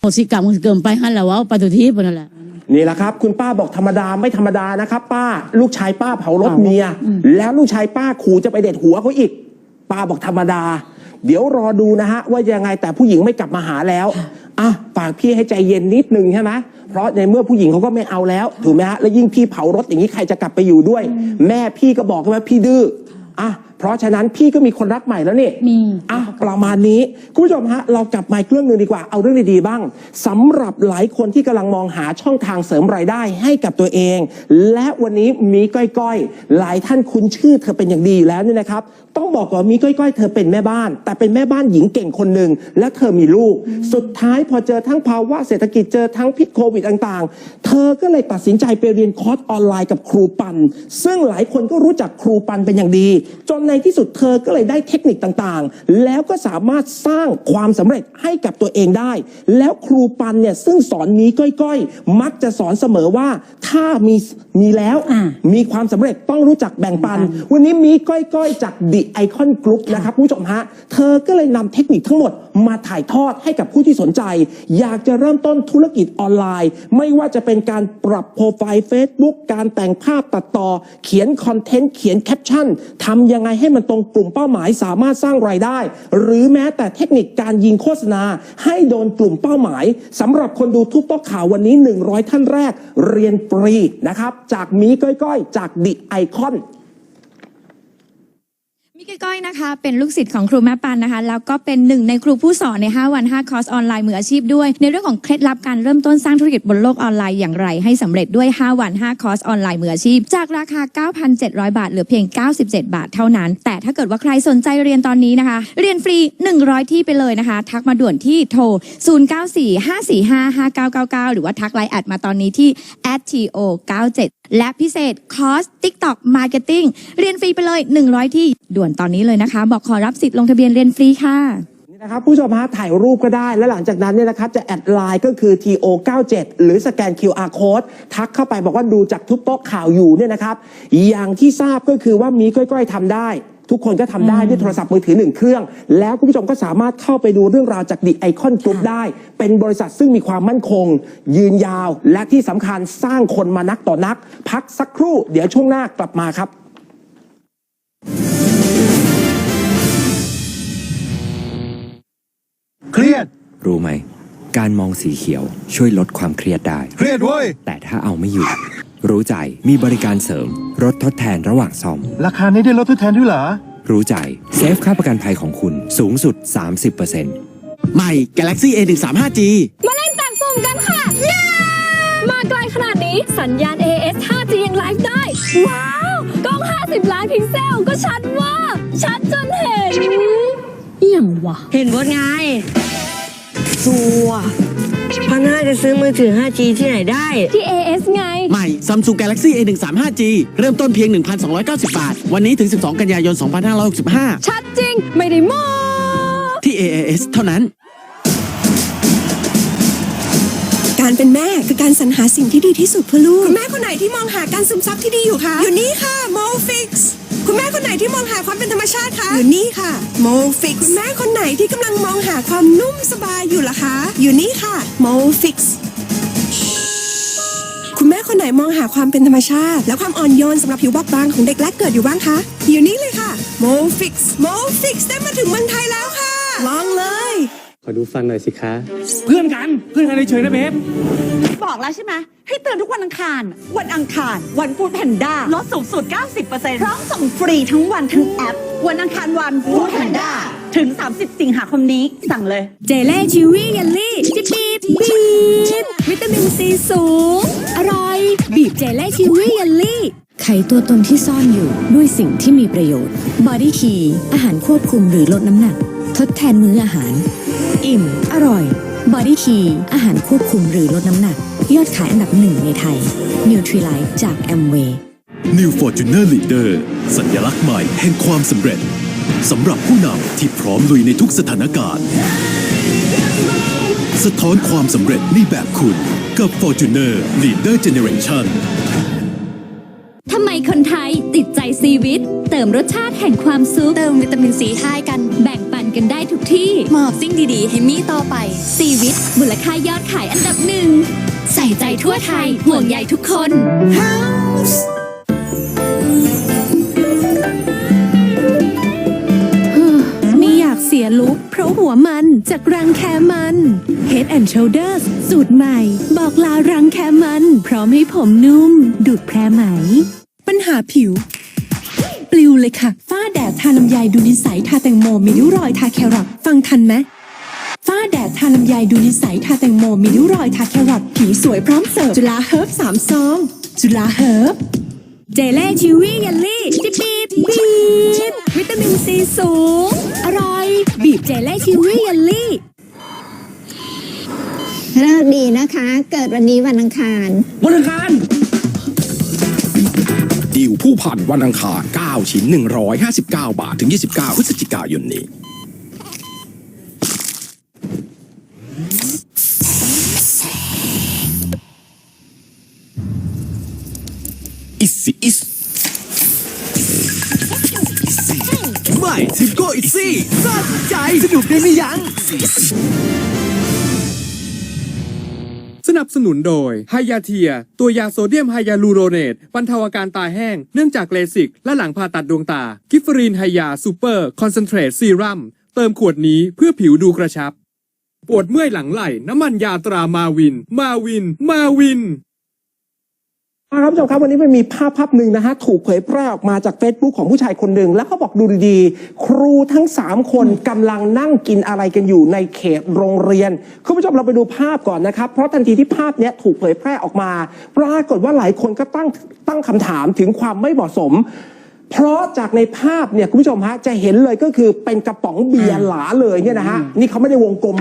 โหสิกรรมมันเกินไปฮันแหละว่าปฏิทินนั่นแหละนี่แหละครับ คุณป้าบอกธรรมดาไม่ธรรมดานะครับ ป้าลูกชายป้าเผารถเมีย แล้วลูกชายป้าขู่จะไปเด็ดหัวเขาอีก ป้าบอกธรรมดา เดี๋ยวรอดูนะฮะ ว่ายังไงแต่ผู้หญิงไม่กลับมาหาแล้วอะฝากพี่ให้ใจเย็นนิดนึงใช่ไหมเพราะในเมื่อผู้หญิงเขาก็ไม่เอาแล้วถูกไหมฮะแล้วยิ่งพี่เผารถอย่างนี้ใครจะกลับไปอยู่ด้วย แม่พี่ก็บอกว่าพี่ดื้ออะ เพราะฉะนั้นพี่ก็มีคนรักใหม่แล้วนี่มีอะประมาณนี้คุณผู้ชมฮะเรากลับมาอีกเรื่องหนึ่งดีกว่าเอาเรื่องดีๆบ้างสำหรับหลายคนที่กำลังมองหาช่องทางเสริมรายได้ให้กับตัวเอง และวันนี้มีก้อยๆ หลายท่านคุ้นชื่อเธอเป็นอย่างดีอยู่แล้วเนี่ยนะครับ ต้องบอกก่อนมีก้อยๆ เธอเป็นแม่บ้าน แต่เป็นแม่บ้านหญิงเก่งคนหนึ่งและเธอมีลูก สุดท้ายพอเจอทั้งภาวะเศรษฐกิจเจอทั้งพิษโควิดต่างๆ เธอก็เลยตัดสินใจไปเรียนคอร์สออนไลน์กับครูปัน ซึ่งหลายคนก็รู้จักครูปันเป็นอย่างดี จนในที่สุดเธอก็เลยได้เทคนิคต่างๆ แล้วก็สามารถสร้างความสำเร็จให้กับตัวเองได้ แล้วครูปันเนี่ยซึ่งสอนมีก้อยๆ มักจะสอนเสมอว่า ถ้ามีมีแล้วอ่ามีความสำเร็จต้องรู้จักแบ่งปัน วันนี้มีก้อยๆ จากดิไอคอนกรุ๊ปนะครับคุณผู้ชมฮะ เธอก็เลยนำเทคนิคทั้งหมดมาถ่ายทอดให้กับผู้ที่สนใจ อยากจะเริ่มต้นธุรกิจออนไลน์ ไม่ว่าจะเป็นการปรับโปรไฟล์ Facebook การแต่งภาพตัดต่อ เขียนคอนเทนต์เขียนแคปชั่นทำยังไงให้มันตรงกลุ่มเป้าหมายสามารถสร้างรายได้ หรือแม้แต่เทคนิคการยิงโฆษณา ให้โดนกลุ่มเป้าหมายสำหรับคนดูทุกโต๊ะข่าววันนี้ 100 ท่านแรก เรียนฟรีนะครับจากมีก้อยๆ จากดิไอคอน มิกก้อยนะคะ เป็นลูกศิษย์ของครูแม่ปันนะคะ แล้วก็เป็นหนึ่งในครูผู้สอนใน 5 วัน 5 คอร์สออนไลน์มืออาชีพด้วย ในเรื่องของเคล็ดลับการเริ่มต้นสร้างธุรกิจบนโลกออนไลน์อย่างไร ให้สำเร็จด้วย 5 วัน 5 คอร์สออนไลน์มืออาชีพ จากราคา 9,700 บาท เหลือเพียง 97 บาทเท่านั้น แต่ถ้าเกิดว่าใครสนใจเรียนตอนนี้นะคะ เรียนฟรี 100 ที่ไปเลยนะคะ ทักมาด่วนที่โทร 0945455999 หรือว่าทักไลน์แอดมาตอนนี้ที่ @to97 และพิเศษคอร์ส TikTok Marketing เรียนฟรีไปเลย 100 ที่ด่วนตอนนี้เลยนะคะ บอกขอรับสิทธิ์ลงทะเบียนเรียนฟรีค่ะนี่นะครับผู้ชมฮะถ่ายรูปก็ได้ และหลังจากนั้นเนี่ยนะครับจะแอดไลน์ก็คือ TO97 หรือสแกน QR code ทักเข้าไปบอกว่าดูจากทุกโต๊ะข่าวอยู่เนี่ยนะครับ อย่างที่ทราบก็คือว่ามีก้อยๆทำได้ ทุกคนก็ทำได้ด้วยโทรศัพท์มือถือหนึ่งเครื่อง แล้วคุณผู้ชมก็สามารถเข้าไปดูเรื่องราวจากดิไอคอนกรุ๊ปได้ เป็นบริษัทซึ่งมีความมั่นคง ยืนยาว และที่สำคัญสร้างคนมานักต่อนัก พักสักครู่ เดี๋ยวช่วงหน้ากลับมาครับเครียด รู้ไหม การมองสีเขียวช่วยลดความเครียดได้ เครียดเว้ย แต่ถ้าเอาไม่อยู่ รู้ใจมีบริการเสริม รถทดแทนระหว่างซ่อม ราคานี้ได้ลดทดแทนด้วยเหรอ รู้ใจ เซฟค่าประกันภัยของคุณสูงสุด 30%ใหม่ Galaxy A135 G มาเล่นต่างสุ่มกันค่ะมาไกลขนาดนี้สัญญาณ AS 5G ยังไลฟ์ได้ ว้าว กล้อง 50 ล้านพิกเซลก็ชัดมากชัดจนเห็นเอี่ยงวะเห็นบดไงสัวพันห้า จะซื้อมือถือ 5G ที่ไหนได้ ที่ AS ไง ใหม่ Samsung Galaxy A135 G เริ่มต้นเพียง 1,290 บาท วันนี้ถึง 12 กันยายน 2565 ชัดจริง ไม่ได้โม้ที่ AAS เท่านั้น การเป็นแม่คือการสรรหาสิ่งที่ดีที่สุดเพื่อลูกคุณแม่คนไหนที่มองหาการซึมซับที่ดีอยู่คะอยู่นี่ค่ะ m o Fix คุณแม่คนไหนที่มองหาความเป็นธรรมชาติคะอยู่นี่ค่ะ m o Fix คุณแม่คนไหนที่กำลังมองหาความนุ่มสบายอยู่ล่ะคะ อยู่นี่ค่ะ m o Fix คุณแม่คนไหนมองหาความเป็นธรรมชาติ และความอ่อนโยนสำหรับผิวบอบบางของเด็กแรกเกิดอยู่บ้างคะอยู่นี่เลยค่ะ m o Fix m o Fix ได้มาถึงเมืองไทยแล้วค่ะลองเลยขอ ดูฟันหน่อยสิคะ เพื่อนกันเพื่อนกันเฉยๆนะเบฟบอกแล้วใช่ไหมให้เตือนทุกวันอังคาร วันอังคาร วันฟูดแพนด้าลดสูงสุด 90%พร้อมส่งฟรีทั้งวันทั้งแอป วันอังคารวันฟูดแพนด้าถึง 30 สิงหาคมนี้ สั่งเลย เจเล่ชิวี่เยลลี่จิบบีบบีบวิตามินซีสูง อร่อย บีบเจเล่ชิวี่เยลลี่ไขตัวตนที่ซ่อนอยู่ด้วยสิ่งที่มีประโยชน์ Body Key อาหารควบคุมหรือลดน้ำหนัก ทดแทนมื้ออาหาร อิ่ม อร่อย Body Key อาหารควบคุมหรือลดน้ำหนัก ยอดขายอันดับหนึ่งในไทย Nutrilite จาก Amway New Fortuner Leader สัญลักษณ์ใหม่แห่งความสำเร็จสำหรับผู้นำที่พร้อมลุยในทุกสถานการณ์ สะท้อนความสำเร็จในแบบคุณกับ Fortuner Leader Generation ทำไมคนไทยติดใจซีวิต เติมรสชาติแห่งความสุขเติมวิตามินซีให้กัน แบ่งปันกันได้ทุกที่ มอบสิ่งดีๆ ให้มีต่อไป ซีวิต มูลค่ายอดขายอันดับหนึ่ง ใส่ใจทั่วไทย ห่วงใยทุกคนไม่อยากเสียลุกเพราะหัวมันจากรังแคมัน Head and Shoulders สูตรใหม่ บอกลารังแคมัน พร้อมให้ผมนุ่ม ดูดแพรไหม ปัญหาผิว ปลิวเลยค่ะ ฝ้าแดดทาลำไยดูนิสัยทาแตงโมมีริ้วรอยทาแครอทฟังทันไหมฝ้าแดดทาลำไยดูนิสัยทาแตงโมมีริ้วรอยทาแครอทผิวสวยพร้อมเสิร์ฟจุฬาเฮิร์บสามซองจุฬาเฮิร์บเจเล่ชิวี่เยลลี่จิบบีบบีบวิตามินซีสูง อร่อย บีบเจเล่ชิวี่เยลลี่ เลิกดีนะคะ เกิดวันนี้วันอังคาร วันอังคารดิวผู้พันวันอังคาร 9 ชิ้น 159 บาท ถึง 29 พฤศจิกายนนี้ อิสิอิสใหม่ทิปโก้อิซี่สนใจสนุกได้ไม่ยั้งส นับสนุนโดยไฮยาเทีย ตัวยาโซเดียมไฮยาลูโรเนตบรรเทาอาการตาแห้ง เนื่องจากเลสิก และหลังผ่าตัดดวงตา กิฟฟรีนไฮยาซูเปอร์คอนเซนเทรตซีรัมเติมขวดนี้เพื่อผิวดูกระชับ ปวดเมื่อยหลังไหล่ น้ำมันยาตรามาวิน มาวิน มาวิน ครับผู้ชมครับวันนี้มันมีภาพภาพหนึ่งนะฮะถูกเผยแพร่ออกมาจาก Facebook ของผู้ชายคนหนึ่งแล้วเขาบอกดูดีๆครูทั้ง 3 คนกำลังนั่งกินอะไรกันอยู่ในเขตโรงเรียนคุณผู้ชมเราไปดูภาพก่อนนะครับ เพราะทันทีที่ภาพเนี้ยถูกเผยแพร่ออกมา ปรากฏว่าหลายคนก็ตั้งตั้งคำถามถึงความไม่เหมาะสม เพราะจากในภาพเนี่ยคุณผู้ชมฮะจะเห็นเลยก็คือเป็นกระป๋องเบียร์หลาเลยเนี่ยนะฮะนี่เขาไม่ได้วงกลม